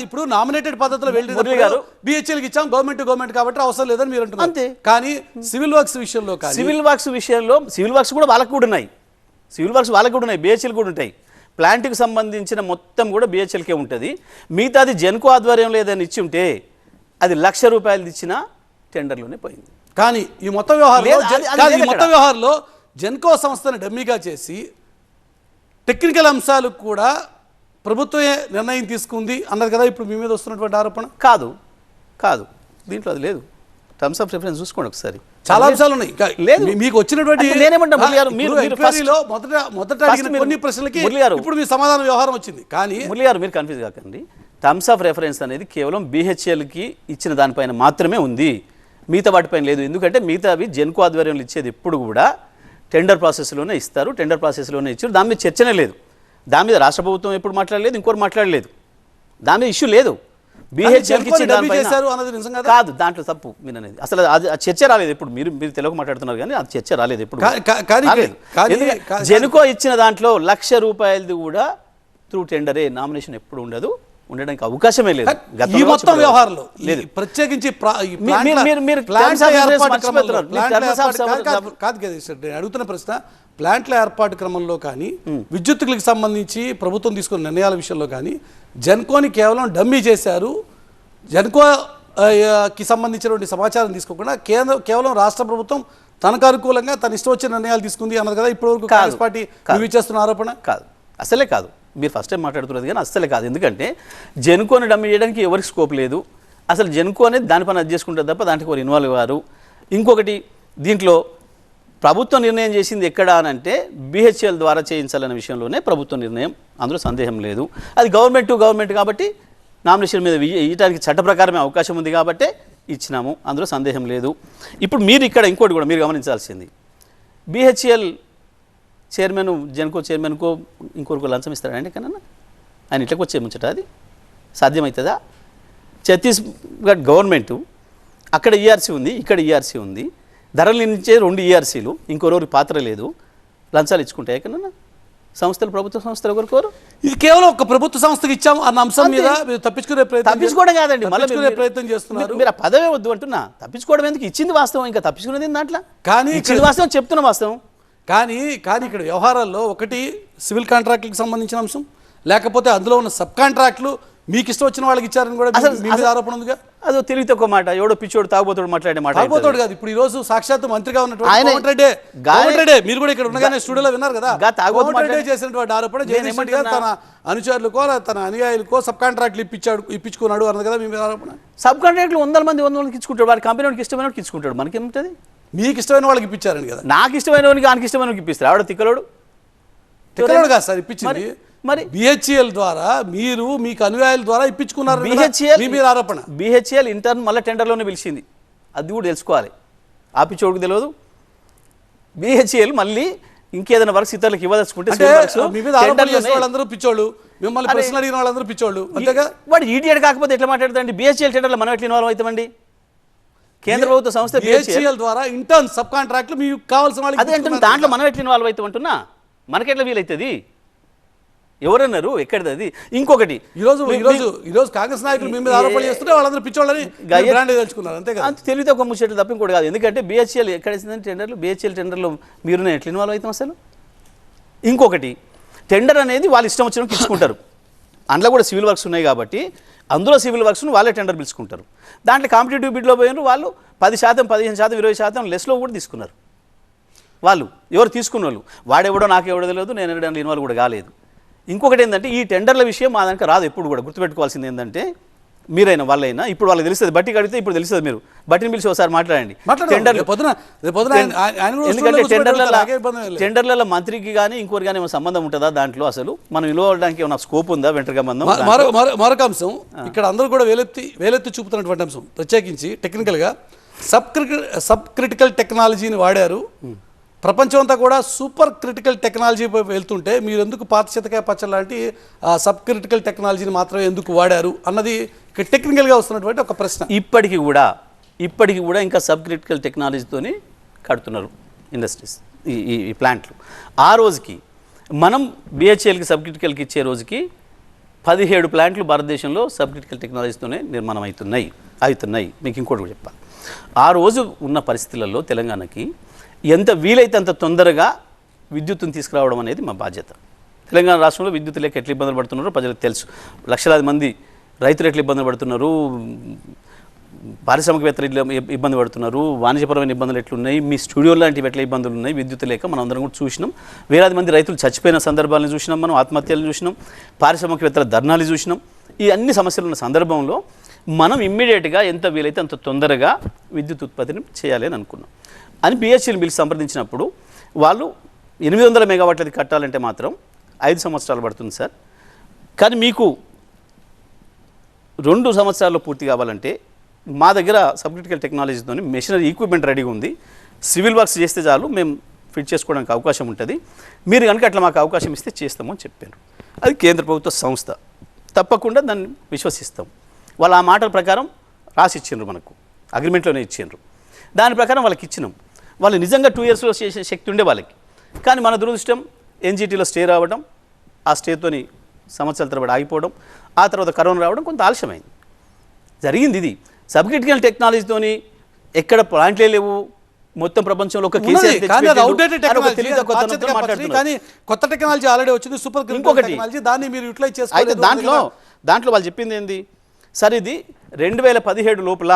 ఇప్పుడు నామినేటెడ్ పద్ధతిలో మురళి గారు. బిహెచ్ఎల్కి ఇచ్చాం గవర్నమెంట్ గవర్నమెంట్ కాబట్టి అవసరం లేదని మీరు అంటున్నారు. అంతే. కానీ సివిల్ వర్క్స్ విషయంలో సివిల్ వర్క్స్ విషయంలో సివిల్ వర్క్స్ కూడా వాళ్ళకు కూడా ఉన్నాయి. సివిల్ వర్క్స్ వాళ్ళకు కూడా ఉన్నాయి. బిహెచ్ఎల్ కూడా ఉంటాయి. ప్లాంట్కి సంబంధించిన మొత్తం కూడా బిహెచ్ఎల్కే ఉంటుంది. మిగతాది జెన్కో ఆధ్వర్యంలో ఏదైనా ఇచ్చి ఉంటే అది లక్ష రూపాయలు ఇచ్చిన టెండర్లోనే పోయింది. కానీ ఈ మొత్తం వ్యవహారంలో కాదు, ఈ మొత్తం. వ్యవహారంలో జెన్కో సంస్థను డమ్మీగా చేసి టెక్నికల్ అంశాలు కూడా ప్రభుత్వమే నిర్ణయం తీసుకుంది అన్నది కదా ఇప్పుడు మీ మీద వస్తున్నటువంటి ఆరోపణ? కాదు కాదు. దీంట్లో అది లేదు. టర్మ్స్ ఆఫ్ రిఫరెన్స్ చూసుకోండి ఒకసారి. చాలా అంశాలు ఉన్నాయి. లేదు. మీకు వచ్చినటువంటి ఎంక్వైరీలో మొదట మొదట కొన్ని ప్రశ్నలకి. ఇప్పుడు మీ సమాధానం వ్యవహారం వచ్చింది. కానీ మురళి గారు మీరు కన్ఫ్యూజ్ కాకండి. టర్మ్స్ ఆఫ్ రెఫరెన్స్ అనేది కేవలం బీహెచ్ఎల్కి ఇచ్చిన దానిపైన మాత్రమే ఉంది. మిగతా వాటిపైన లేదు. ఎందుకంటే మిగతావి జెన్కో ఆధ్వర్యంలో ఇచ్చేది ఎప్పుడు కూడా టెండర్ ప్రాసెస్లోనే ఇస్తారు. టెండర్ ప్రాసెస్లోనే ఇచ్చారు. దాని మీద చర్చనే లేదు. దాని మీద రాష్ట్ర ప్రభుత్వం ఎప్పుడు మాట్లాడలేదు ఇంకోరు మాట్లాడలేదు. దాని మీద ఇష్యూ లేదు. బీహెచ్ఎల్కి ఇచ్చిన దానిపైన కదా? దాంట్లో తప్పు మీరు అనేది అసలు అది చర్చ రాలేదు ఎప్పుడు. మీరు మీరు తెలుగు మాట్లాడుతున్నారు కానీ అది చర్చ రాలేదు కా- జెనుకో ఇచ్చిన దాంట్లో లక్ష రూపాయలది కూడా త్రూ టెండరే నామినేషన్ ఎప్పుడు ఉండదు. ఉండడానికి అవకాశమే లేదు. ఈ మొత్తం. వ్యవహారంలో లేదు. ప్రత్యేకించి కాదు- కాదు- సార్, నేను అడుగుతున్న ప్రశ్న ప్లాంట్ల ఏర్పాటు క్రమంలో కానీ విద్యుత్తులకు సంబంధించి ప్రభుత్వం తీసుకున్న నిర్ణయాల విషయంలో కానీ జెన్కోని కేవలం డమ్మీ చేశారు. జెన్కో కి సంబంధించినటువంటి సమాచారం తీసుకోకుండా కేంద్ర కేవలం రాష్ట్ర ప్రభుత్వం తనకు అనుకూలంగా తన ఇష్టం వచ్చిన నిర్ణయాలు తీసుకుంది అన్నది కదా ఇప్పటివరకు. కాంగ్రెస్ పార్టీ చేస్తున్న ఆరోపణ? కాదు. అసలే కాదు. మీరు ఫస్ట్ టైం మాట్లాడుతున్నది కానీ అస్సలే కాదు. ఎందుకంటే జెన్కోని డమ్మి చేయడానికి ఎవరికి స్కోప్ లేదు. అసలు జెన్కో అనేది దాని పని అది చేసుకుంటారు తప్ప దాంట్లో ఎవరు ఇన్వాల్వ్ కారు. ఇంకొకటి దీంట్లో ప్రభుత్వం నిర్ణయం చేసింది ఎక్కడ అని అంటే బీహెచ్ఎల్ ద్వారా చేయించాలనే విషయంలోనే ప్రభుత్వ నిర్ణయం. అందులో సందేహం లేదు. అది గవర్నమెంట్ టు గవర్నమెంట్ కాబట్టి నామినేషన్ మీద వెయ్యి- చట్ట ప్రకారమే అవకాశం ఉంది కాబట్టే ఇచ్చినాము. అందులో సందేహం లేదు. ఇప్పుడు మీరు ఇక్కడ ఇంకోటి కూడా మీరు గమనించాల్సింది. బీహెచ్ఎల్ చైర్మన్ జెన్కో చైర్మన్కో ఇంకొకరికి లంచం ఇస్తాడండి కన్నా ఆయన ఇట్లకి వచ్చే ముచ్చట అది. సాధ్యమవుతుందా ఛత్తీస్గఢ్ గవర్నమెంటు అక్కడ ఈఆర్సీ ఉంది ఇక్కడ ఈఆర్సీ ఉంది. ధరలు నుంచే రెండు ఈఆర్సీలు ఇంకొరవరికి పాత్ర లేదు. లంచాలు ఇచ్చుకుంటాయి కన్నా సంస్థలు ప్రభుత్వ సంస్థలు ఎవరు కోరు? ఇది కేవలం ఒక ప్రభుత్వ సంస్థకి ఇచ్చాం అన్న అంశం మీద తప్పించుకునే ప్రయత్నం తప్పించుకోవడం కాదండి. మళ్ళీ తప్పించుకునే ప్రయత్నం చేస్తున్నారు. మీరు- ఆ పదవే వద్దు అంటున్నా. తప్పించుకోవడం ఎందుకు? ఇచ్చింది వాస్తవం. ఇంకా తప్పించుకునేది దాంట్లో? కానీ ఇచ్చింది వాస్తవం చెప్తున్న వాస్తవం. కానీ కానీ ఇక్కడ వ్యవహారాల్లో ఒకటి సివిల్ కాంట్రాక్ట్లకు సంబంధించిన అంశం లేకపోతే అందులో ఉన్న సబ్ కాంట్రాక్ట్లు మీకు ఇష్టం వచ్చిన వాళ్ళకి ఇచ్చారని కూడా అసలు- ఆరోపణ ఉందిగా? అదో తెలివి తక్కువ మాట ఎవడో పిచ్చోడు తాగుబోతుడు మాట్లాడే మాట తాగబోతాడు కాదు. ఇప్పుడు ఈ రోజు సాక్షాత్ మంత్రిగా ఉన్నటువంటి రెడ్డి. మీరు కూడా ఇక్కడ ఉండగానే స్టూడియోలో విన్నారు కదా. గా తాగబోతు కోమటి రెడ్డి మాట్లాడి- చేసినటువంటి ఆరోపణ గారు తన అనుచరులకో తన అనుయాయులకో సబ్ కాంట్రాక్ట్లు ఇప్పించాడు ఇప్పించుకున్నాడు అన్నది కదా మీ ఆరోపణ. సబ్ కాంట్రాక్ట్లు వందల మంది వందల మందికి ఇచ్చుకుంటాడు. వాడి కంపెనీ ఇష్టమైన ఇచ్చుకుంటాడు. మనకేముంటుంది మీకు ఇష్టమైన వాళ్ళకి ఇప్పించారని కదా. నాకు ఇష్టమైన వాడికి ఆయనకి ఇష్టమైన వాడికి ఇప్పిస్తారు. ఆవిడ తిక్కలోడు. తిక్కలోడు కాదు సార్ ఇప్పించింది. మరి- మరి బిహెచ్ఎల్ ద్వారా మీరు మీకు అనుయాయుల ద్వారా ఇప్పించుకున్నారు? బిహెచ్ఎల్ మీ మీద ఆరోపణ. బిహెచ్ఎల్ ఇంటర్న్ మళ్ళీ టెండర్లోనే పిలిచింది. అది కూడా తెలుసుకోవాలి. ఆపిచోడుకు తెలియదు. బిహెచ్ఎల్ మళ్ళీ ఇంకేదైనా వర్క్స్ ఇతరులకు ఇవ్వదలుచుకుంటే వాళ్ళందరూ పిచ్చోళ్ళు. మిమ్మల్ని ప్రశ్న అడిగిన వాళ్ళందరూ పిచ్చోళ్ళు. అంతేగా? వాడు ఈడియట్ కాకపోతే ఎట్లా మాట్లాడతాండి బిహెచ్ఎల్ టెండర్లో మనం ఎట్లా ఇన్వాల్వ్ అవుతామండి? కేంద్ర ప్రభుత్వ సంస్థ బిహెచ్ఎల్ ద్వారా ఇంటర్న్ సబ్ కాంట్రాక్ట్లు మీకు కావాల్సిన వాళ్ళకి అదే అంటున్నా దాంట్లో మనం ఎట్లా ఇన్వాల్వ్ అవుతామంటున్నా మనకెట్లా వీలవుతుంది ఎవరన్నారు? ఎక్కడిది అది ఇంకొకటి ఈ రోజు మీ- ఈ రోజు ఈ రోజు కాంగ్రెస్ నాయకులు మీ మీద ఆరోపణలు చేస్తుంటే వాళ్ళందరూ పిచ్చోళ్ళని బ్రాండ్ తెలుసుకున్నారు అంతే కదా? అంత తెలివితే ఒక ముచ్చట్లు తప్ప ఇంకోటి కాదు. ఎందుకంటే బిహెచ్ఎల్ ఎక్కడ ఇస్తుందంటే టెండర్లు? బిహెచ్ఎల్ టెండర్లో మీరు నేను ఎట్లా ఇన్వాల్వ్ అవుతాం అసలు? ఇంకొకటి టెండర్ అనేది వాళ్ళు ఇష్టం వచ్చినట్టు ఇచ్చుకుంటారు. అందులో కూడా సివిల్ వర్క్స్ ఉన్నాయి కాబట్టి అందులో సివిల్ వర్క్స్ను వాళ్ళే టెండర్ పిలుచుకుంటారు. దాంట్లో కాంపిటేటివ్ బిడ్లో పోయినారు వాళ్ళు పది శాతం పదిహేను శాతం ఇరవై శాతం లెస్లో కూడా తీసుకున్నారు. వాళ్ళు ఎవరు తీసుకున్న వాళ్ళు వాడెవడో నాకు ఎవడో తెలియదు నేను ఎవడో ఇన్వాల్వ్ కూడా కాలేదు. ఇంకొకటి ఏంటంటే ఈ టెండర్ల విషయం మా దానికి రాదు ఎప్పుడు కూడా గుర్తుపెట్టుకోవాల్సింది ఏంటంటే మీరైనా వాళ్ళైనా ఇప్పుడు వాళ్ళకి తెలుస్తుంది బట్టి కడిగితే ఇప్పుడు తెలుస్తుంది మీరు. బట్టిని పిలిచి ఒకసారి మాట్లాడండి. ఎందుకంటే టెండర్లలో. టెండర్లలో మంత్రికి కానీ ఇంకోటి కానీ ఏమైనా సంబంధం ఉంటుందా దాంట్లో అసలు? మనం ఇవ్వడానికి ఏమైనా స్కోప్ ఉందా వెంటగా మందం మరొక అంశం. ఇక్కడ అందరూ కూడా వేలెత్తి వేలెత్తి చూపుతున్నటువంటి అంశం. ప్రత్యేకించి టెక్నికల్గా సబ్ సబ్ క్రిటికల్ టెక్నాలజీని వాడారు. ప్రపంచం అంతా కూడా సూపర్ క్రిటికల్ టెక్నాలజీ వెళ్తుంటే మీరు ఎందుకు పాత చితకాయ పచ్చ లాంటి సబ్ క్రిటికల్ టెక్నాలజీని మాత్రమే ఎందుకు వాడారు అన్నది టెక్నికల్గా వస్తున్నటువంటి ఒక ప్రశ్న. ఇప్పటికి కూడా ఇప్పటికి కూడా ఇంకా సబ్ క్రిటికల్ టెక్నాలజీతోనే కడుతున్నారు ఇండస్ట్రీస్ ఈ ఈ ఈ ప్లాంట్లు. ఆ రోజుకి మనం బిహెచ్ఎల్కి సబ్ క్రిటికల్కి ఇచ్చే రోజుకి పదిహేడు ప్లాంట్లు భారతదేశంలో సబ్ క్రిటికల్ టెక్నాలజీతోనే నిర్మాణం అవుతున్నాయి అవుతున్నాయి. మీకు ఇంకోటి కూడా చెప్పాలి. ఆ రోజు ఉన్న పరిస్థితులలో తెలంగాణకి ఎంత వీలైతే అంత తొందరగా విద్యుత్తును తీసుకురావడం అనేది మా బాధ్యత. తెలంగాణ రాష్ట్రంలో విద్యుత్ లేక ఎట్లా ఇబ్బందులు పడుతున్నారో ప్రజలకు తెలుసు. లక్షలాది మంది రైతులు ఎట్లా ఇబ్బందులు పడుతున్నారు? పారిశ్రామికవేత్తలు ఇట్లా ఇబ్బంది పడుతున్నారు? వాణిజ్యపరమైన ఇబ్బందులు ఎట్లున్నాయి? మీ స్టూడియో లాంటివి ఎట్లా ఇబ్బందులు ఉన్నాయి? విద్యుత్ లేక మనం అందరం కూడా చూసినాం. వేలాది మంది రైతులు చచ్చిపోయిన సందర్భాలను చూసినాం మనం ఆత్మహత్యలను చూసినాం. పారిశ్రామికవేత్తల ధర్నాలు చూసినాం. ఈ అన్ని సమస్యలు ఉన్న సందర్భంలో మనం ఇమ్మీడియట్గా ఎంత వీలైతే అంత తొందరగా విద్యుత్ ఉత్పత్తిని చేయాలి అని అనుకున్నాం. అని బిహెచ్ఎల్ బిల్ సంప్రదించినప్పుడు వాళ్ళు ఎనిమిది వందల మెగావాట్లది కట్టాలంటే మాత్రం ఐదు సంవత్సరాలు పడుతుంది సార్. కానీ మీకు రెండు సంవత్సరాల్లో పూర్తి కావాలంటే మా దగ్గర సబ్క్రిటికల్ టెక్నాలజీతో మెషినరీ ఈక్విప్మెంట్ రెడీగా ఉంది. సివిల్ వర్క్స్ చేస్తే చాలు మేము ఫిట్ చేసుకోవడానికి అవకాశం ఉంటుంది. మీరు కనుక అట్లా మాకు అవకాశం ఇస్తే చేస్తాము అని చెప్పారు. అది కేంద్ర ప్రభుత్వ సంస్థ. తప్పకుండా దాన్ని విశ్వసిస్తాం. వాళ్ళు ఆ మాటల ప్రకారం రాసి ఇచ్చిండ్రు మనకు. అగ్రిమెంట్లోనే ఇచ్చిండ్రు. దాని ప్రకారం వాళ్ళకి ఇచ్చినాం. వాళ్ళు నిజంగా టూ ఇయర్స్లో చేసే శక్తి ఉండే వాళ్ళకి. కానీ మన దురదృష్టం ఎన్జిటీలో స్టే రావడం ఆ స్టేతోని సంవత్సరాల తరబడి ఆగిపోవడం ఆ తర్వాత కరోనా రావడం కొంత ఆలస్యమైంది. జరిగింది ఇది. సబ్ క్రిటికల్ టెక్నాలజీతోని ఎక్కడ ప్లాంట్లే లేవు. మొత్తం ప్రపంచంలో ఒక కానీ కొత్త టెక్నాలజీ ఆల్రెడీ వచ్చింది. సూపర్. టెక్నాలజీ దాన్ని మీరు యూటిలైజ్ చేసుకోలేదు. దాంట్లో దాంట్లో వాళ్ళు చెప్పింది ఏంది? సరే ఇది రెండు వేల పదిహేడు లోపల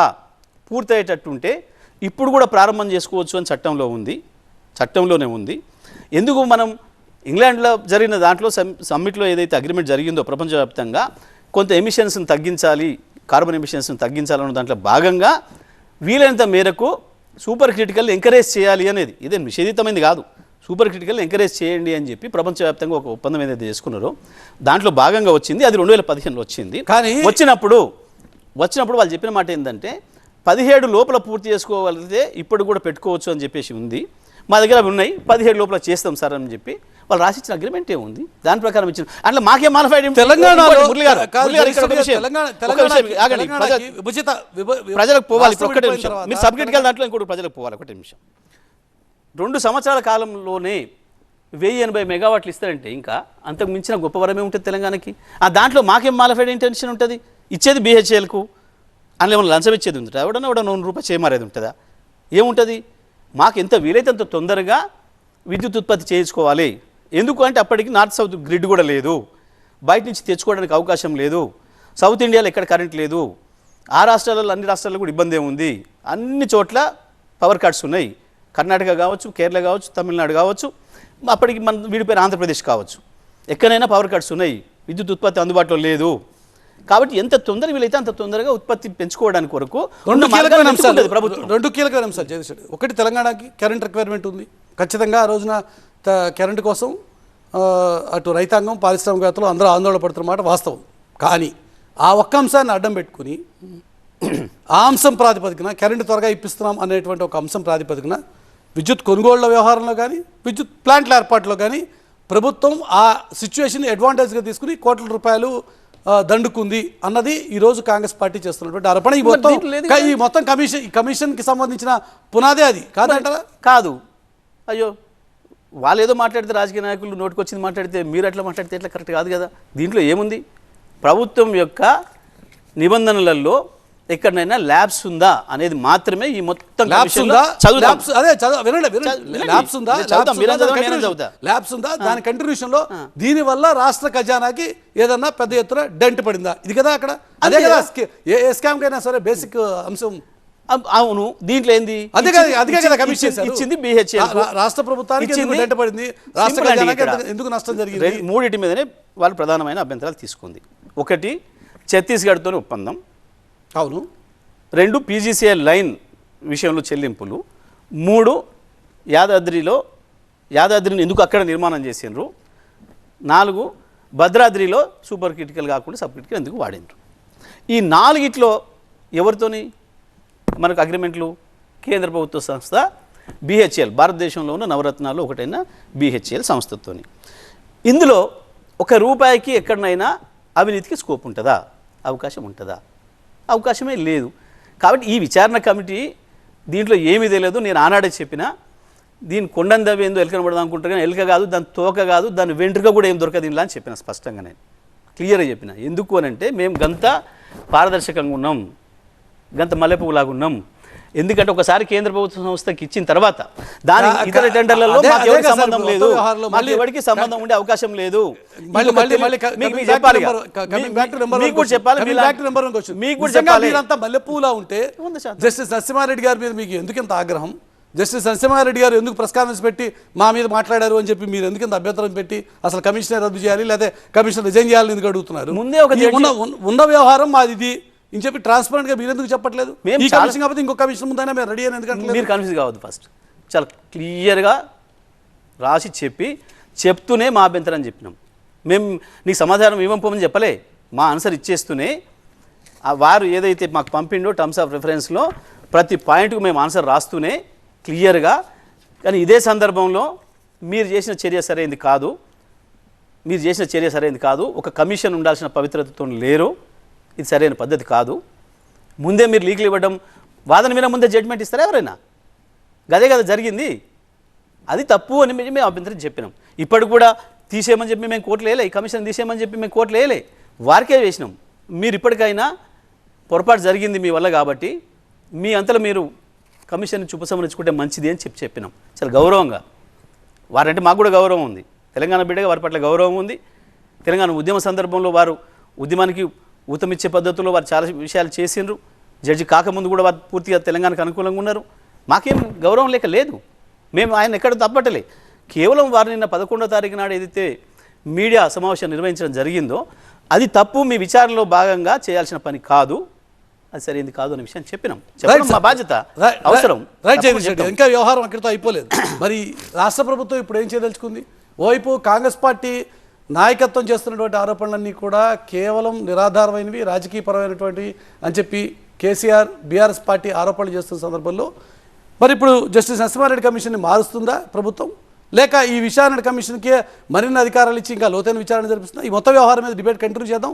పూర్తయ్యేటట్టుంటే ఇప్పుడు కూడా ప్రారంభం చేసుకోవచ్చు అని చట్టంలో ఉంది చట్టంలోనే ఉంది. ఎందుకు మనం ఇంగ్లాండ్లో జరిగిన దాంట్లో సమ్- సమ్మిట్లో ఏదైతే అగ్రిమెంట్ జరిగిందో ప్రపంచవ్యాప్తంగా కొంత ఎమిషన్స్ని తగ్గించాలి కార్బన్ ఎమిషన్స్ని తగ్గించాలన్న దాంట్లో భాగంగా వీలైనంత మేరకు సూపర్ క్రిటికల్ ఎంకరేజ్ చేయాలి అనేది ఇదే నిషేధితమైంది కాదు. సూపర్ క్రిటికల్ ఎంకరేజ్ చేయండి అని చెప్పి ప్రపంచవ్యాప్తంగా ఒక ఒప్పందం ఏదైతే చేసుకున్నారో దాంట్లో భాగంగా వచ్చింది అది రెండు వేల పదిహేనులో వచ్చింది. కానీ- వచ్చినప్పుడు వచ్చినప్పుడు వాళ్ళు చెప్పిన మాట ఏంటంటే పదిహేడు లోపల పూర్తి చేసుకోగలిగితే ఇప్పుడు కూడా పెట్టుకోవచ్చు అని చెప్పేసి ఉంది. మా దగ్గర అవి ఉన్నాయి. పదిహేడు లోపల చేస్తాం సార్ అని చెప్పి వాళ్ళు రాసిచ్చిన అగ్రిమెంట్ ఏముంది దాని ప్రకారం ఇచ్చిన అంటే మాకేం విభ- ప్రజలకు పోవాలి. విడిపోయిన నిమిషం. మీరు సబ్ క్రిటికల్ దాంట్లో ఇంకోటి ప్రజలకు పోవాలి. ఒకటే నిమిషం. రెండు సంవత్సరాల కాలంలోనే వెయ్యి ఎనభై మెగావాట్లు ఇస్తారంటే ఇంకా అంతకు మించిన గొప్ప వరమే ఉంటుంది తెలంగాణకి? ఆ దాంట్లో మాకేం మాలఫైడ్ ఇంటెన్షన్ ఉంటుంది? ఇచ్చేది బీహెచ్ఎల్కు అందులో ఏమైనా లంచం ఇచ్చేది ఉంటుందా? ఎవడన్నా ఎవడన్నా నూనె రూపాయలు చేయమారేది ఉంటుందా? ఏముంటుంది? మాకు ఎంత వీలైతే అంత తొందరగా విద్యుత్ ఉత్పత్తి చేయించుకోవాలి. ఎందుకు అంటే అప్పటికి నార్త్ సౌత్ గ్రిడ్ కూడా లేదు. బయట నుంచి తెచ్చుకోవడానికి అవకాశం లేదు. సౌత్ ఇండియాలో ఎక్కడ కరెంట్ లేదు. ఆ రాష్ట్రాలలో అన్ని రాష్ట్రాల్లో కూడా ఇబ్బంది ఉంది అన్ని చోట్ల పవర్ కట్స్ ఉన్నాయి. కర్ణాటక కావచ్చు కేరళ కావచ్చు తమిళనాడు కావచ్చు అప్పటికి మన వీడిపోయిన ఆంధ్రప్రదేశ్ కావచ్చు. ఎక్కడైనా పవర్ కట్స్ ఉన్నాయి. విద్యుత్ ఉత్పత్తి అందుబాటులో లేదు. కాబట్టి ఎంత తొందర వీలైతే అంత తొందరగా ఉత్పత్తి పెంచుకోవడానికి కొరకు రెండు కీలకమైన అంశాలు ప్రభుత్వం. రెండు కీలకమైన అంశాలు రెడ్డి. ఒకటి తెలంగాణకి కరెంట్ రిక్వైర్మెంట్ ఉంది. ఖచ్చితంగా ఆ రోజున కరెంట్ కోసం అటు రైతాంగం పారిశ్రామికవేత్తలు అందరూ ఆందోళన పడుతున్న మాట వాస్తవం. కానీ ఆ ఒక్క అంశాన్ని అడ్డం పెట్టుకుని ఆ అంశం ప్రాతిపదికన కరెంటు త్వరగా ఇప్పిస్తున్నాం అనేటువంటి ఒక అంశం ప్రాతిపదికన విద్యుత్ కొనుగోళ్ళ వ్యవహారంలో కానీ విద్యుత్ ప్లాంట్ల ఏర్పాటులో కానీ ప్రభుత్వం ఆ సిచ్యువేషన్ అడ్వాంటేజ్గా తీసుకుని కోట్ల రూపాయలు దండుకుంది అన్నది ఈ రోజు కాంగ్రెస్ పార్టీ చేస్తున్నటువంటి ఆరోపణ. ఈ మొత్తం ఈ మొత్తం కమిషన్ ఈ కమిషన్కి సంబంధించిన పునాదే అది. కాదంటారా? కాదు. అయ్యో వాళ్ళు ఏదో మాట్లాడితే రాజకీయ నాయకులు నోటికొచ్చింది మాట్లాడితే మీరు అట్లా మాట్లాడితే ఎట్లా? కరెక్ట్ కాదు కదా. దీంట్లో ఏముంది? ప్రభుత్వం యొక్క నిబంధనలలో ఎక్కడైనా ల్యాబ్స్ ఉందా అనేది మాత్రమే ఈ మొత్తం ల్యాబ్స్ ఉందా. ల్యాబ్స్ అదే చదువు వినండి. ల్యాబ్స్ ఉందా. ల్యాబ్స్ ఉందా? దాని కంటిన్యూషన్లో దీని వల్ల రాష్ట్ర ఖజానాకి ఏదన్నా పెద్ద ఎత్తున డెంట్ పడిందా? ఇది కదా అక్కడ? అదే కదా ఏ స్కామ్ కైనా సరే బేసిక్ అంశం. అవ్- అవును. దీంట్లో ఏంది? అదే అదే కదా కమిషన్. ఇచ్చింది బిహెచ్ఎల్ రాష్ట్ర ప్రభుత్వానికి ఎందుకు డెంట్ పడింది? రాష్ట్ర ఖజానాకి ఎందుకు నష్టం జరిగింది? మూడింటి మీదనే వాళ్ళు ప్రధానమైన అభ్యంతరాలు తీసుకుంది. ఒకటి ఛత్తీస్గఢ్తో ఒప్పందం. అవును. రెండు పీజీసీఏ లైన్ విషయంలో చెల్లింపులు. మూడు యాదాద్రిలో యాదాద్రిని ఎందుకు అక్కడ నిర్మాణం చేసిండ్రు? నాలుగు భద్రాద్రిలో సూపర్ క్రిటికల్ కాకుండా సబ్ క్రిటికల్ ఎందుకు వాడిండ్రు? ఈ నాలుగిట్లో ఎవరితోని మనకు అగ్రిమెంట్లు? కేంద్ర ప్రభుత్వ సంస్థ బీహెచ్ఎల్ భారతదేశంలో ఉన్న నవరత్నాలు ఒకటైన బీహెచ్ఎల్ సంస్థతోని. ఇందులో ఒక రూపాయికి ఎక్కడనైనా అవినీతికి స్కోప్ ఉంటుందా? అవకాశం ఉంటుందా? అవకాశమే లేదు. కాబట్టి ఈ విచారణ కమిటీ దీంట్లో ఏమీ తెలియదు. నేను ఆనాడే చెప్పిన దీని కొండని దవ్వేందో ఎలుకన పడదాం అనుకుంటారు కానీ ఎలక కాదు దాని తోక కాదు దాని వెంట్రుక కూడా ఏం దొరకదు ఇలా అని చెప్పిన స్పష్టంగా నేను. క్లియర్గా చెప్పిన. ఎందుకు అని అంటే మేము గంత పారదర్శకంగా ఉన్నాం. గంత మల్లెపువ్వులాగా ఉన్నాం. ఎందుకంటే ఒకసారి కేంద్ర ప్రభుత్వ సంస్థకి ఇచ్చిన తర్వాత దాని ఇతర టెండర్లలో మాకు ఎవరికి సంబంధం లేదు మళ్ళీ- ఎవరికి సంబంధం ఉండే అవకాశం లేదు మళ్ళీ మీకు మళ్ళీ తెలియ- మళ్ళీ మీకు మీకు చెప్పాలి ఇక. మీకు కూడా చెప్పాలి మీలా- బ్యాక్ నెంబర్ మీకు కూడా చెప్పాలి మీరంతా మల్లెపూలా ఉంటే. జస్టిస్ నరసింహారెడ్డి గారి మీద మీకు ఎందుకు ఇంత ఆగ్రహం జస్టిస్ నరసింహారెడ్డి గారు ఎందుకు ప్రెస్ కాన్ఫరెన్స్ పెట్టి మా మీద మాట్లాడారు అని చెప్పి మీరు ఎందుకు ఇంత అభ్యంతరం పెట్టి అసలు కమిషనర్ రద్దు చేయాలి లేదా కమిషనర్ రిజైన్ చేయాలని ఎందుకు అడుగుతున్నారు ముందే ఒక ఉన్న వ్యవహారం మాది ఇది అని చెప్పి ట్రాన్స్పరెంట్గా మీరు ఎందుకు చెప్పట్లేదు? మేము కమిషన్ కాకపోతే ఇంకో కమిషన్ ముందైనా మేము రెడీ అని ఎందుకు అంటలేదు? మీరు కన్ఫ్యూజ్ కావద్దు ఫస్ట్ చాలా క్లియర్గా రాసి చెప్పి చెప్తూనే మా అభ్యంతరం చెప్పినాం. మేము నీకు సమాధానం ఇవ్వకపోమని చెప్పలే? మా ఆన్సర్ ఇచ్చేస్తూనే ఆ వారు ఏదైతే మాకు పంపిండో టర్మ్స్ ఆఫ్ రిఫరెన్స్లో ప్రతి పాయింట్కు మేము ఆన్సర్ రాస్తూనే క్లియర్గా కానీ ఇదే సందర్భంలో మీరు చేసిన చర్య సరైనది కాదు. మీరు చేసిన చర్య సరైనది కాదు. ఒక కమిషన్ ఉండాల్సిన పవిత్రతతో లేరు. ఇది సరైన పద్ధతి కాదు. ముందే మీరు లీకులు ఇవ్వడం వాదన మీద ముందే జడ్జ్మెంట్ ఇస్తారా ఎవరైనా? గదే కదా జరిగింది. అది తప్పు అని మేము మేము అభ్యంతరం చెప్పినాం. ఇప్పటికి కూడా తీసేయమని చెప్పి మేము కోర్టులు వేయలే కమిషన్ తీసేయమని చెప్పి మేము కోర్టులు వేయలే. వారికే వేసినాం. మీరు ఇప్పటికైనా పొరపాటు జరిగింది మీ వల్ల కాబట్టి మీ అంతలో మీరు కమిషన్ ఉపసంహరించుకుంటే మంచిది అని చెప్పి చెప్పినాం. చాలా గౌరవంగా. వారంటే మాకు కూడా గౌరవం ఉంది. తెలంగాణ బిడ్డగా వారి పట్ల గౌరవం ఉంది. తెలంగాణ ఉద్యమ సందర్భంలో వారు ఉద్యమానికి ఊతమిచ్చే పద్ధతిలో వారు చాలా విషయాలు చేసిండ్రు. జడ్జి కాకముందు కూడా వారు పూర్తిగా తెలంగాణకు అనుకూలంగా ఉన్నారు. మాకేం గౌరవం లేక లేదు. మేము ఆయన ఎక్కడ తప్పట్టలే కేవలం వారు నిన్న పదకొండో తారీఖు నాడు ఏదైతే మీడియా సమావేశం నిర్వహించడం జరిగిందో అది తప్పు మీ విచారణలో భాగంగా చేయాల్సిన పని కాదు. అది సరైనది కాదు అనే విషయం చెప్పినాం. చెప్పడం మా బాధ్యత. అవసరం. రైట్. ఇంకా వ్యవహారం అక్కడితో అయిపోలేదు. మరి రాష్ట్ర ప్రభుత్వం ఇప్పుడు ఏం చేయదలుచుకుంది? ఓవైపు కాంగ్రెస్ పార్టీ నాయకత్వం చేస్తున్నటువంటి ఆరోపణలన్నీ కూడా కేవలం నిరాధారమైనవి రాజకీయపరమైనటువంటి అని చెప్పి కేసీఆర్ బీఆర్ఎస్ పార్టీ ఆరోపణలు చేస్తున్న సందర్భంలో మరి ఇప్పుడు జస్టిస్ నరసింహారెడ్డి కమిషన్ని మారుస్తుందా ప్రభుత్వం? లేక ఈ విచారణ కమిషన్కే మరిన్ని అధికారాలు ఇచ్చి ఇంకా లోతైన విచారణ జరిపిస్తున్నా ఈ మొత్తం వ్యవహారం మీద డిబేట్ కంటిన్యూ చేద్దాం.